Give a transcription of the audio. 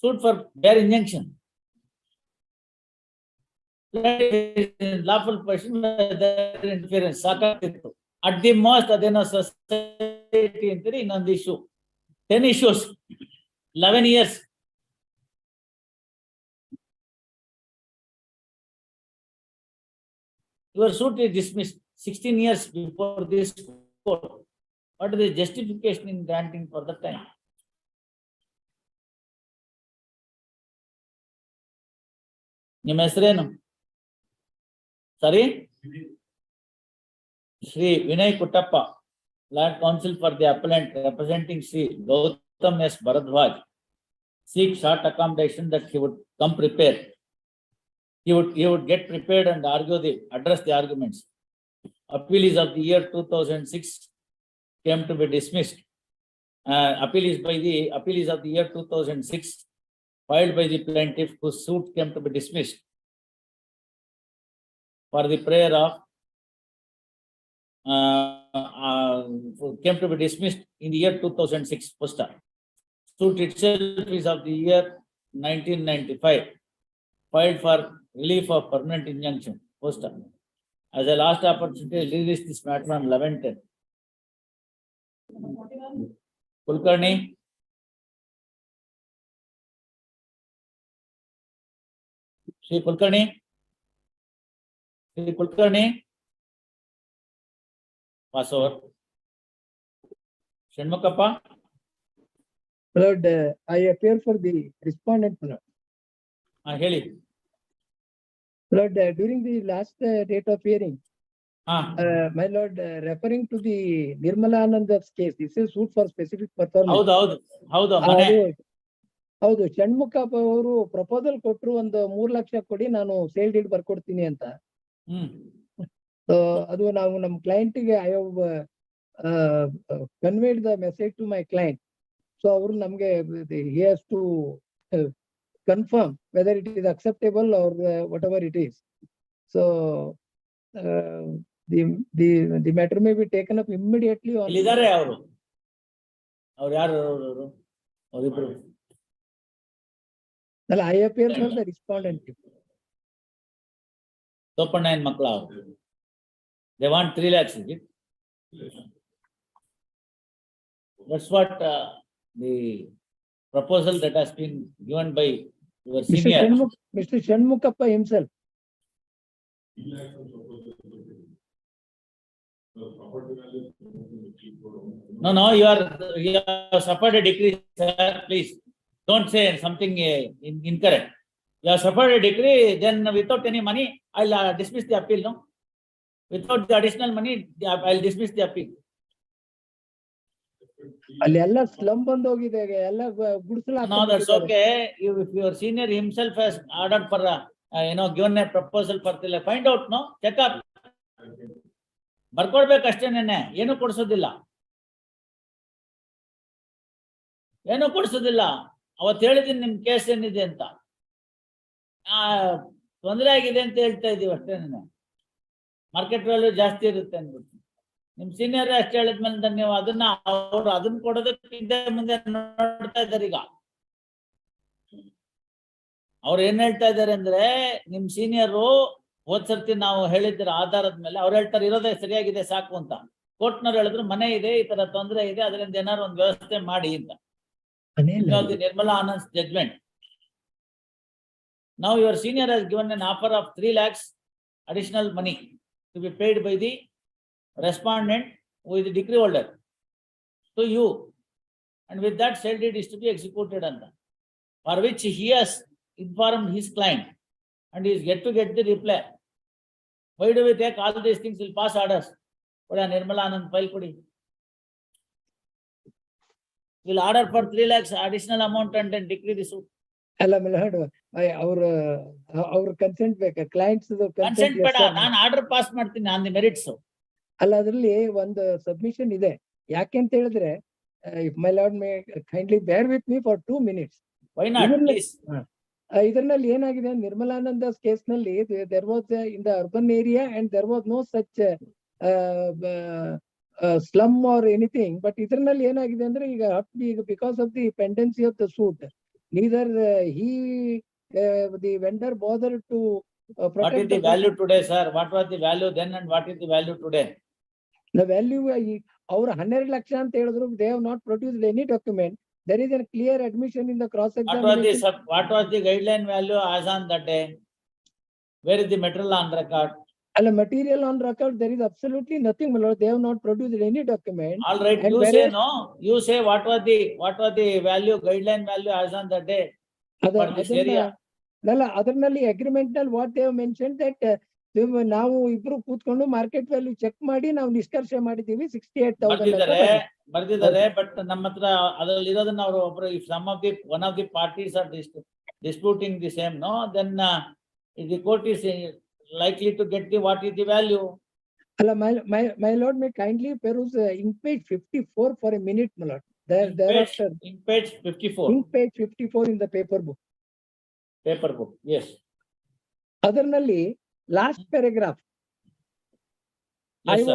suit for bare injunction. Lawful person, their interference, sakatitu. At the most, Adena society entry in on the issue. 10 issues, 11 years. Your suit is dismissed 16 years before this court. What is the justification in granting for the time? ನಿಮ್ಮ ಹೆಸರೇನು ಸರಿ Shri Vinay Kuttappa learned counsel for the appellant representing Shri Gautam S Bharadwaj seek short accommodation that he would come prepared. He would, he would get prepared and argue the, address the arguments. Appeal is of the year two thousand six came to be dismissed. Uh, appeal is by the, appeal is of the year two thousand six filed by the plaintiff whose suit came to be dismissed for the prayer of uh, uh, came to be dismissed in the year two thousand six poster. Suit itself is of the year nineteen ninety-five, filed for relief of permanent injunction poster. As a last opportunity, I release this matter on eleven ten. Kulkarni? Shri Kulkarni? Shri Kulkarni? Pass over. Lord, uh, I appear for the respondent. my lord. ಹಾ ಹೇಳಿ Lord, uh, during the last uh, date of hearing, ಹಾ uh, my lord, uh, referring to the Nirmala Ananda's case, this is suit for specific performance. ಹೌದು ಹೌದು ಹೌದು ಮನೆ ಅದು- ಹೌದು ಷಣ್ಮುಖ ಅವರು ಪ್ರಪೋಸಲ್ ಕೊಟ್ರು ಒಂದು ಮೂರ್ ಲಕ್ಷ ಕೊಡಿ ನಾನು ಸೇಲ್ ಡೀಡ್ ಬರ್ಕೊಡ್ತೀನಿ ಅಂತ. ಅದು ನಾವು ನಮ್ಮ ಕ್ಲೈಂಟಿಗೆ I have conveyed the message to my client so ಅವರು ನಮ್ಗೆ here's to confirm whether it is acceptable ಅವ್ರ whatever it is so the the the matter may be taken up immediately ಇಲ್ಲಿದ್ದಾರೆ ಅವರು? ಅವ್ರು ಯಾರು ಅವರು? ಅವರಿಬ್ರು? ಅಲ್ಲ I appear for the respondent ತೋಪಣ್ಣ ಏನ್ ಮಕ್ಕಳ ಅವರು they want three lakhs is it that's what the proposal that has been given by your Mr. Senior Shanmuk, Mr. Shanmukappa himself. No, no, you are, you have suffered a decree, sir, please. don't say something in, incorrect. You have suffered a decree, then without any money, I'll uh, dismiss the appeal, no? Without the additional money, I'll dismiss the appeal. ಅಲ್ಲೆಲ್ಲ slum ಬಂದ್ ಹೋಗಿದೆ ಎಲ್ಲ ಗುಡಿಸಲ no that's okay if your senior himself has order for ಏನೋ given a proposal ಬರ್ತಿಲ್ಲ find out no check up ಬರ್ಕೊಡ್ಬೇಕಷ್ಟೇನೆ ಏನು ಕೊಡಿಸೋದಿಲ್ಲ ಏನು ಕೊಡಿಸೋದಿಲ್ಲ ಅವತ್ತು ಹೇಳಿದ್ದೀನಿ ನಿಮ್ಮ ಕೇಸ್ ಏನಿದೆ ಅಂತ. ಆ, ತೊಂದರೆ ಆಗಿದೆ ಅಂತ ಹೇಳ್ತಾ ಇದ್ದೀವಿ ಅಷ್ಟೇ ನಾನು ಮಾರ್ಕೆಟ್ ವ್ಯಾಲ್ಯೂ ಜಾಸ್ತಿ ಇರುತ್ತೆ ಅಂದ್ಬಿಟ್ಟು. ನಿಮ್ ಸೀನಿಯರ್ ಅಷ್ಟೇ ಹೇಳಿದ್ಮೇಲೆ ನೀವು ಅದನ್ನ ಅವ್ರು ಅದನ್ನ ಕೊಡೋದಕ್ಕೆ ಹಿಂದೆ ಮುಂದೆ ನೋಡ್ತಾ ಇದ್ದಾರೆ ಈಗ. ಅವ್ರು ಏನ್ ಹೇಳ್ತಾ ಇದಾರೆ ಅಂದ್ರೆ, ನಿಮ್ ಸೀನಿಯರು ಹೋದ್ ಸರ್ತಿ ನಾವು ಹೇಳಿದ್ರ ಆಧಾರದ ಮೇಲೆ ಅವ್ರು ಹೇಳ್ತಾರೆ, ಇರೋದೇ ಸರಿಯಾಗಿದೆ ಸಾಕು ಅಂತ ಕೋರ್ಟ್ನವ್ರು ಹೇಳಿದ್ರು ಮನೆ ಇದೆ, ಈ ತರ ತೊಂದರೆ ಇದೆ, ಅದರಿಂದ ಏನಾದ್ರು ಒಂದು ವ್ಯವಸ್ಥೆ ಮಾಡಿ ಅಂತ The Nirmala Anand's judgment. Now your senior has given an offer of 3 lakhs additional money to be paid by the respondent who is the decree holder to you. And with that said, it is to be executed and for which he has informed his client and he is yet to get the reply. Why do we take all these things? will pass orders. But Nirmala Anand file could Will order for three lakhs additional amount and decree suit. ಅಲ್ಲ milord ಅವ್ರ ಅವ್ರ consent ಬೇಕಾ? Clients consent ಬೇಡ. ನಾನು order pass ಮಾಡ್ತೀನಿ. On the merits ಅಲ್ಲ ಅದ್ರಲ್ಲಿ ಒಂದು ಸಬ್ಮಿಷನ್ ಇದೆ. ಯಾಕೆ ಅಂತ ಹೇಳಿದ್ರೆ my lord may kindly bear with me for two minutes ಇದರಲ್ಲಿ ಏನಾಗಿದೆ? ನಿರ್ಮಲಾನಂದ ಕೇಸ್ನಲ್ಲಿ there was in the urban area and there was no such slum or anything but ಇದ್ರಲ್ಲಿ ಏನಾಗಿದೆ ಅಂದ್ರೆ ಈಗ ಈಗ because of the pendency of the suit neither uh, he, uh, the vendor bothered to uh, What is protect the the value today, sir? What was the value then and what is the value today? The value, ಅವ್ರು ಹನ್ನೆರಡು ಲಕ್ಷ ಅಂತ ಹೇಳಿದ್ರು, they have not produced any document. There is a clear admission in the cross What was the, examination. sub- what was the guideline value as on that day? Where is the material on record? And the material on record, there is absolutely nothing, my lord. They have not produced any document. All right, And you say no, you say what was the, what was the value, guideline value as on that day? other, For this other area. ಅಲ್ಲ ಅದರಲ್ಲಿ ಅಗ್ರಿಮೆಂಟ್ನಲ್ಲಿ what they've mention that ನಾವು ಇಬ್ರು ಕೂತ್ಕೊಂಡು market value check ಮಾಡಿ ನಾವು ನಿಷ್ಕರ್ಷೆ ಮಾಡಿದೀವಿ ಸಿಕ್ಸ್ಟಿ ಏಟ್ ಬರ್ದಿದ್ದಾರೆ, ತೌಸಂಡ್ ಬರ್ದಿದ್ದಾರೆ, but ನಮ್ಮ ಹತ್ರ ಅದ್ರಲ್ಲಿ ಇರೋದನ್ನ ಅವರು ಒಬ್ರು if some of the, one of the parties are dis- disputing the same, no, then uh, if the court is uh, likely to get the, what is the value? ಅಲ್ಲ ಮೈ ಮೈ ಮೈ lord may kindly ಪೆರೂಸ್ in page fifty four for A minute my lord there In there page- after In page fifty-four, in page fifty four in the paper book paper book, yes. ಅದರಲ್ಲಿ last paragraph Yes, I sir.